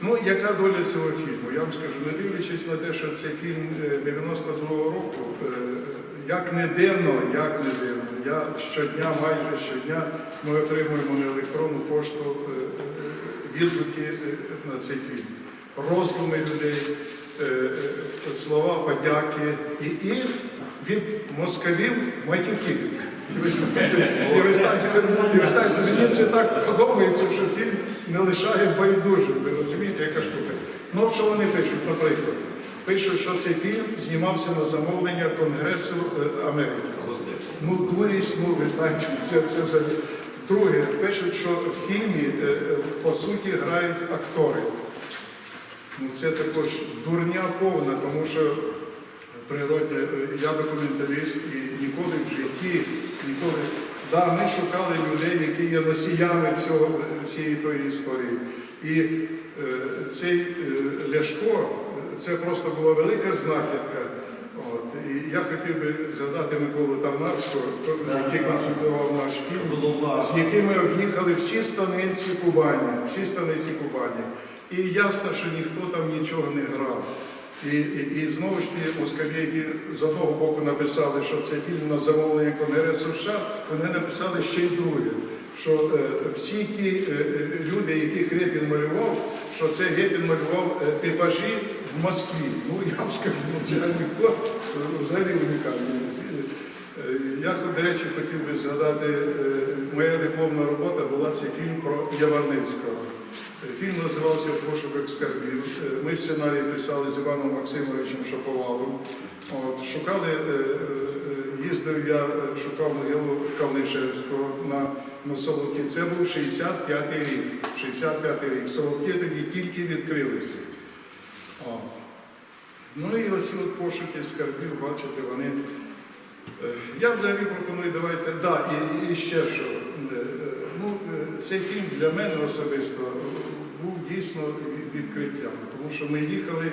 Ну, яка доля цього фільму? Я вам скажу, не дивлячись на те, що це фільм е, 92-го року, е, як не дивно, як не дивно, я щодня, майже щодня, ми отримуємо на електронну пошту е, е, відгуки е, на цей фільм. Роздуми людей, е, е, слова подяки і, і від москалів матюків. І ви знаєте, мені це так подобається, що фільм не лишає байдужим. Ви розумієте, яка штука? Ну, що вони пишуть, наприклад? Пишуть, що цей фільм знімався на замовлення Конгресу е, Америки. Ну, дурість, ну, ви знаєте, це, це вже. Друге, пишуть, що в фільмі е, е, по суті грають актори. Ну, це також дурня повна, тому що в природі е, я документаліст і ніколи в житті, ніколи. Да, ми шукали людей, які є носіями цього, всієї тої історії. І е, цей е, Ляшко, це просто була велика знахідка. От. І я хотів би згадати Миколу Тарнавського, який консультував наш фільм з якими об'їхали всі станиці Кубані, всі станиці Кубані. І ясно, що ніхто там нічого не грав. І, і, і знову ж ті москалі, які з одного боку написали, що це фільм на замовлення Конгресу США, вони написали ще й друге, що е, всі ті е, е, люди, яких Репін малював, що це Репін малював е, типажі в Москві. Ну, я вам скажу, це анекдот е, взагалі унікальний. Е, Я, до речі, хотів би згадати, е, моя дипломна робота була це фільм про Яворницького. Фільм називався Пошук скарбів. Е, Ми сценарій писали з Іваном Максимовичем Шаповалом. От, шукали, е, е, їздив я, шукав могилу Кавнишевського на, на Соловки. Це був 65-й рік. 65-й рік. Соловки тоді тільки відкрилися. Ну і оці от пошуки скарбів, бачите, вони. Я взагалі пропоную, давайте, да, і, і ще що. Ну, цей фільм для мене особисто був дійсно відкриттям, тому що ми їхали,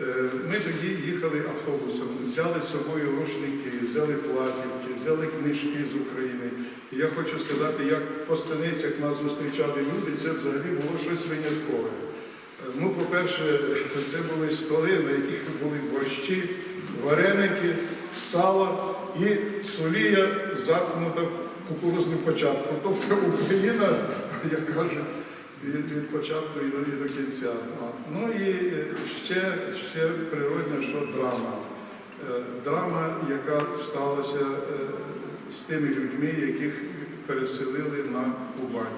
е, ми тоді їхали автобусом, взяли з собою рушники, взяли платівки, взяли книжки з України. І я хочу сказати, як по станицях нас зустрічали люди, це взагалі було щось виняткове. Е, Ну, по-перше, це були столи, на яких були борщі, вареники, сало і солія заткнута кукурузним початком. Тобто Україна, як кажуть, від, від початку і до, і до кінця. Ну і е, ще, ще природно, що драма. Е, Драма, яка сталася е, з тими людьми, яких переселили на Кубань.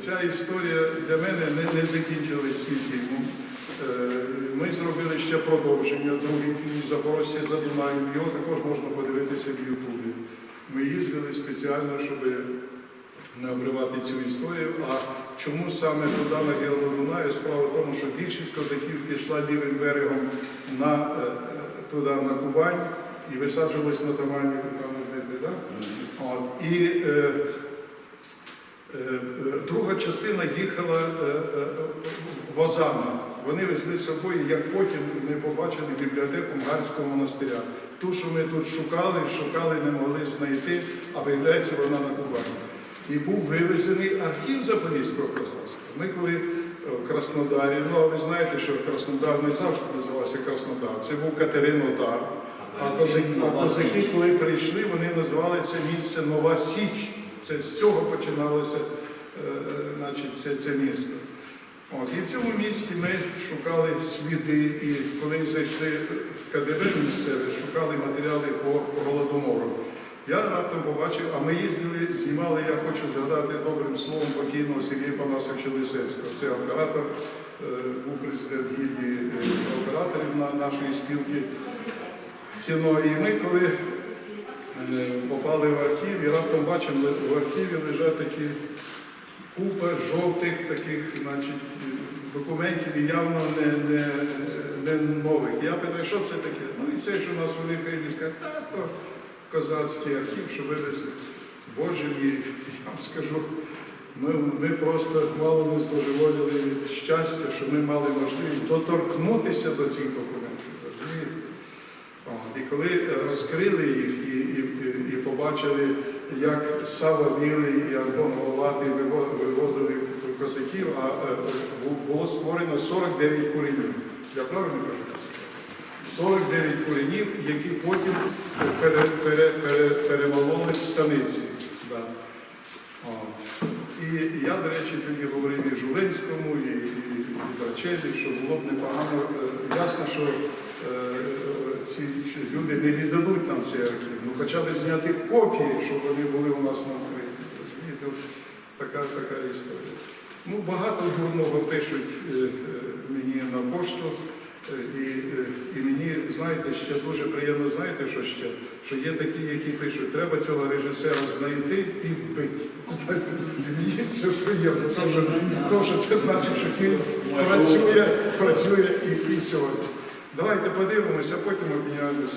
Ця історія для мене не, не закінчилась цим фільмом. Ми зробили ще продовження, другий фільм Запорожці за Дунаєм. Його також можна подивитися в Ютубі. Ми їздили спеціально, щоб не обривати цю історію. А чому саме туди, на Герону Дунаю? Справа в тому, що більшість козаків пішла лівим берегом на, е, е, туди, на Кубань і висаджувалися на Тамані, пане Дмитрий, да? От. І е, Е, е, Друга частина їхала е, е, возами. Вони везли з собою, як потім ми побачили бібліотеку Мгарського монастиря. Ту, що ми тут шукали, шукали, не могли знайти, а виявляється, вона на Кубані. І був вивезений архів Запорізького козацтва. Ми коли е, в Краснодарі, ну а ви знаєте, що Краснодар не завжди називався Краснодар, це був Катеринодар. А козаки, а козаки, коли прийшли, вони назвали це місце Нова Січ. Це з цього починалося е, е, значить, це, це місто. От, і в цьому місті ми шукали сліди, і коли зайшли в КДБ місцеве, шукали матеріали по, по голодомору. Я раптом побачив, а ми їздили, знімали, я хочу згадати добрим словом покійного Сергія Панасовича Лисецького. Це оператор, е, був президент гільдії е, операторів на нашої спілки кіно. І ми коли е, попали в архів і раптом бачимо, в архіві лежать такі купа жовтих таких значить, документів і явно не, не, не нових. Я питаю, що це таке? Ну і це ж у нас велика то козацький архів, що вивезли. Боже мій, я вам скажу, ми, ми просто мало не здожеволіли від щастя, що ми мали можливість доторкнутися до цих документів. І коли розкрили їх і, і, і- побачили, як Сава Білий і Антон Головатий виво- вивозили козаків, а е, було створено 49 куренів. Я правильно кажу? 49 куренів, які потім пере, пере, пере, перемололи в станиці. Да. О. І я, до речі, тоді говорив і Жулинському, і, і, і Брачелі, що було б непогано. е, Ясно, що е, ці люди не віддадуть нам цей архів. Ну хоча б зняти копії, щоб вони були у нас на Україні. Розумієте, така, така історія. Ну, багато дурного пишуть е, е, мені на пошту. Е, І, е, і мені, знаєте, ще дуже приємно, знаєте, що ще? Що є такі, які пишуть, треба цього режисера знайти і вбити. Знаєте, мені це приємно, тому що, це значить, що фільм працює, працює і, і сьогодні. Давайте подивимося, а потім обміняємося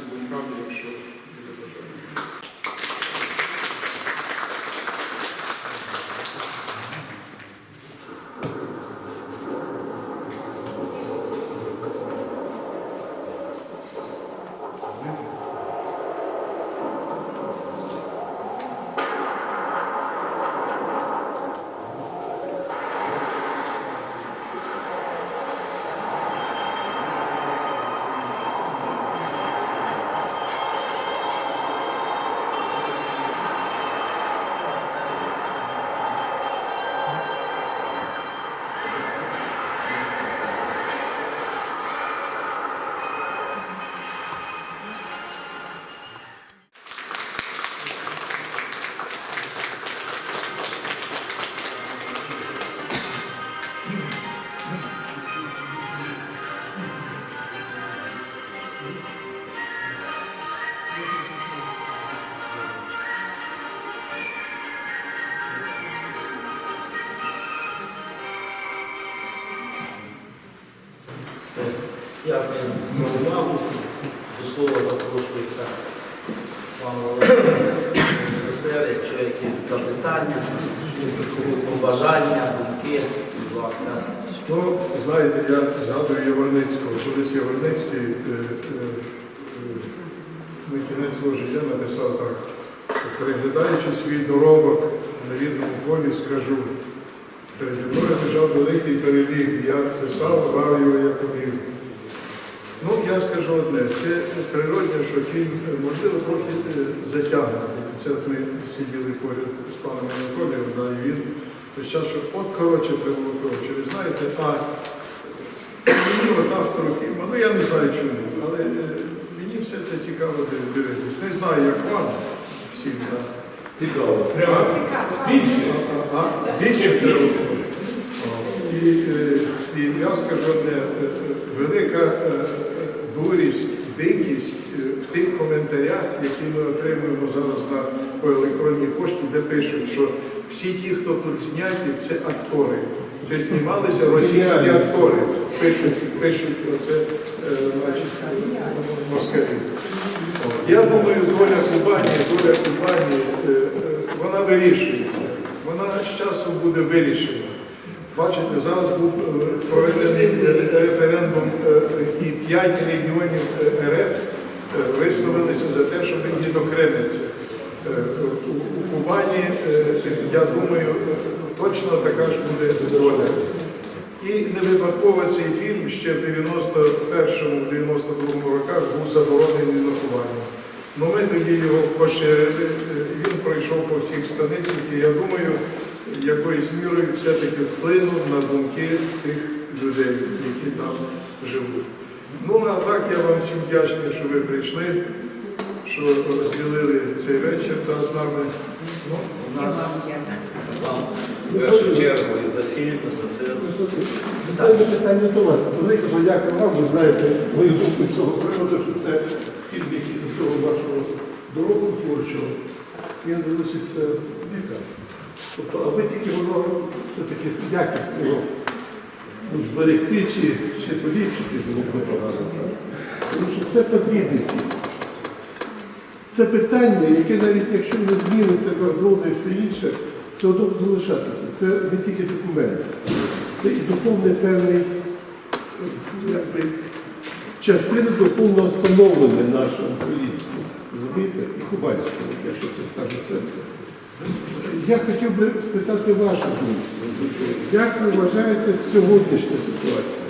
якісь запитання, побажання, думки, будь ласка. Ну, знаєте, я згадую Яворницького. Колись Яворницький е, е, е, на кінець свого життя написав так, переглядаючи свій доробок на рідному полі, скажу, переді мною лежав великий переліг, я писав, брав його як умів. Ну, я скажу одне, це природне, що фільм, е, можливо, трохи е, затягнений. Це ми сиділи поряд з паном Анатолієм, да, і він весь час, що от коротше було коротше. Ви знаєте, а мені от автору ну я не знаю чому, але е, мені все це цікаво див- дивитись. Не знаю, як вам всім. Да. Цікаво. Прямо більше. А, а, більше треба. І, е, і я скажу одне, е, велика дурість, тих коментарях, які ми отримуємо зараз на, по електронній пошті, де пишуть, що всі ті, хто тут зняті, це актори. Це знімалися російські актори. Пишуть, пишуть оце, е, значить, москалі. Я думаю, доля Кубані, доля Кубані, е, е, вона вирішується. Вона з часом буде вирішена. Бачите, зараз був проведений референдум і 5 регіонів РФ е, висловилися за те, щоб він відокремиться. Е, У у Кубані, е, я думаю, е, точно буде доля. І не випадково цей фільм ще в 91-92 роках був заборонений на Кубані. Ну ми тоді його поширили, він пройшов по всіх станицях, і я думаю, якоюсь мірою все-таки вплинув на думки тих людей, які там живуть. Ну, а так я вам всім вдячний, що ви прийшли, що розділили цей вечір та з нами. Ну, У нас в першу чергу і за фільм, і за те. Питання, питання до вас. Велика подяка вам, ви знаєте мою думку з цього приводу, що це фільм, який до цього вашого дорогу творчого, він залишиться віка. Тобто, аби тільки воно все-таки якість його ну, зберегти чи ще поліпшити було б. Тому що це потрібний. Це питання, яке навіть якщо не зміниться кордони і все інше, одно залишатися. Це не тільки документ, це і духовний певний якби, частина духовного становлення нашого українського, розумієте, і кубанського, якщо це станеться. Я хотів би спитати вашу думку. Як ви вважаєте сьогоднішню ситуацію?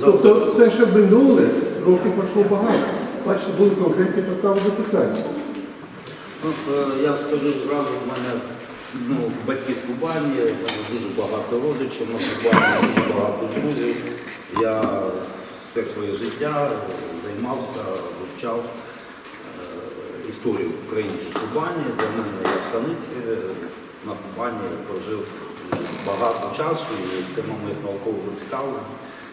Тобто все, що минуле, років пройшло багато. Бачите, були конкретні постави запитання. Ну, я скажу зразу, в мене ну, батьки з Кубані, дуже багато родичів на Кубані, дуже багато друзів. Я все своє життя займався, вивчав е, історію українців Кубані. Для мене я в станиці на Кубані прожив дуже багато часу і тема моїх наукових зацікавлень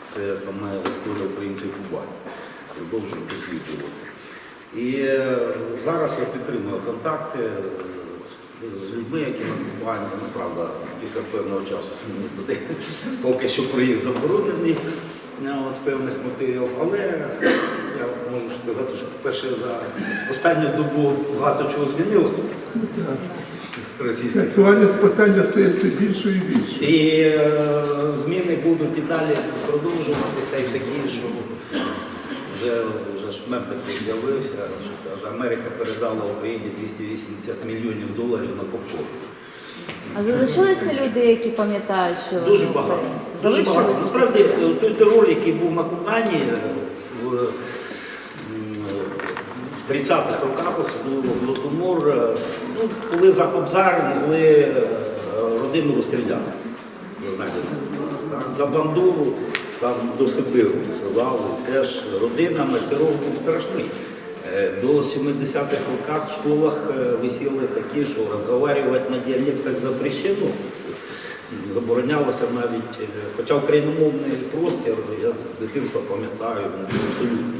це саме історія українців Кубані. Продовжую досліджувати. І е, зараз я підтримую контакти е, з людьми, які на Кубані, ну, правда, після певного часу туди поки що приїзд заборонений е, з певних мотивів. Але я можу сказати, що, по-перше, за останню добу багато чого змінилося. Актуальність питання стає все більше і більше. і е, зміни будуть і далі продовжуватися, і такі, що вже, такий з'явився, що каже, Америка передала Україні 280 мільйонів доларів на попкорн. А залишилися люди, які пам'ятають, що Дуже багато. Дуже багато. Насправді е, той терор, який був на Кубані е, в 30-х роках, особливо Голодомор, е, ну, коли за Кобзар могли родину розстріляти. За бандуру там до Сибиру висилали теж родинами, терор був страшний. Е, До 70-х роках в школах е, висіли такі, що розмовляти на діалектах запрещено. Заборонялося навіть, е, хоча україномовний простір, я з дитинства пам'ятаю, він абсолютно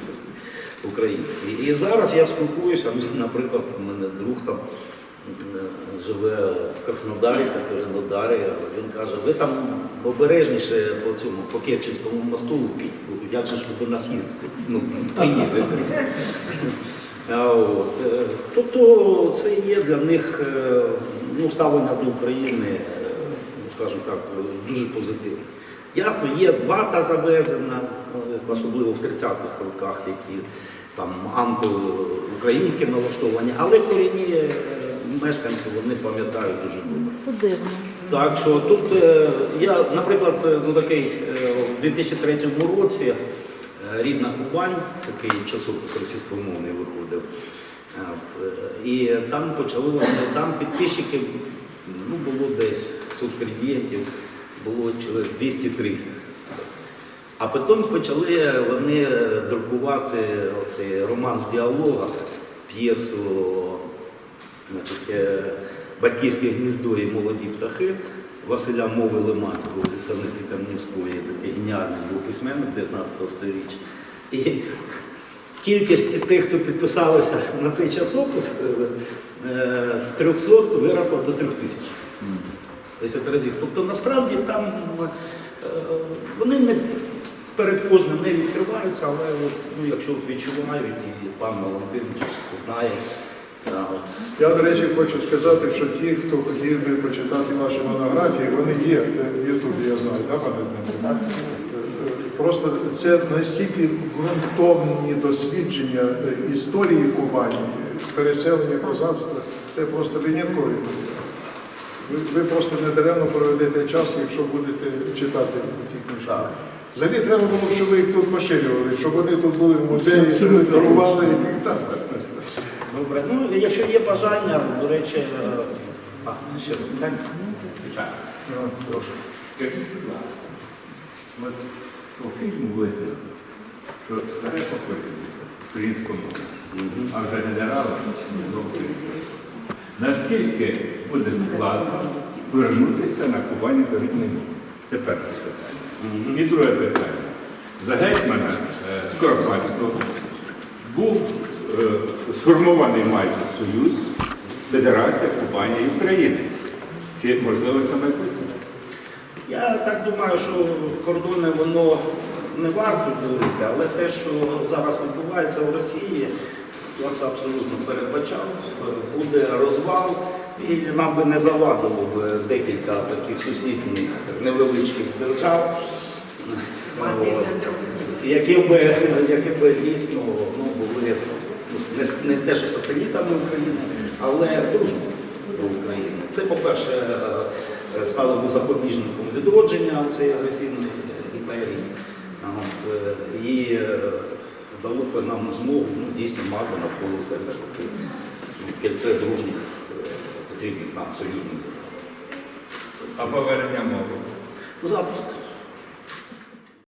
український. І зараз я спілкуюся, ну, наприклад, у мене друг там живе в Краснодарі, так Краснодарі, він каже, ви там обережніше по цьому, по Керченському мосту лупіть, бо як же ж ви до нас їздите? Ну, приїдете. Е, Тобто це є для них е, ну, ставлення до України, е, ну, скажімо так, е, дуже позитивне. Ясно, є вата завезена, е, особливо в 30-х роках, які там антиукраїнські налаштовані, але корінні е, мешканці вони пам'ятають дуже добре. Це дивно. Так що тут е, я, наприклад, е, ну такий е, в 2003 році е, рідна Кубань, такий часопис російськомовний виходив. От, е, і там почали вони, там підписчиків ну, було десь субкредієнтів, було чоловік 200-300. А потім почали вони друкувати оцей роман в діалогах, п'єсу Батьківське гніздо і молоді птахи Василя Мови Лиманського, лісаниці Кам'янської, такий геніальний був письменник 19 століття. І кількість тих, хто підписалися на цей часопис, е, з 300 виросла до 3000. 10 разів. Тобто насправді там е, вони не перед кожним не відкриваються, але от, ну, якщо відчувають, і пан Валентин знає. Я, до речі, хочу сказати, що ті, хто хотів би почитати ваші монографії, вони є е, в Ютубі, я знаю, так, пане Дмитро? Просто це настільки ґрунтовні дослідження е, історії Кубані, переселення козацтва, це просто виняткові. Ви, ви просто не даремно проведете час, якщо будете читати ці книжки. Взагалі треба було, щоб ви їх тут поширювали, щоб вони тут були в музеї, щоб ви дарували їх там. Добре. Ну, якщо є бажання, до речі, е, а, ще питання? Ну, Прошу. Скажіть, будь ласка, от по фільму видно, що старе покоління українському, а вже генерала ну, Наскільки буде складно повернутися на Кубані до рідної мови? Це перше питання. І друге питання. За гетьмана Скоропадського був е, сформований майже Союз, Федерація Кубані і України. Чи можливо це майбутнє? Я так думаю, що кордони воно не варто говорити, але те, що зараз відбувається в Росії, я це абсолютно передбачав. Буде розвал, і нам би не завадило б декілька таких сусідніх невеличких держав, які б, які б дійсно ну, були не, не те, що сателітами України, але дружбою до України. Це, по-перше, е, е, стало запобіжником відродження цієї агресивної імперії. От, е, і дало б нам змогу ну, дійсно мати навколо себе кільце дружніх потрібних нам союзників. А повернення мови. Запросто.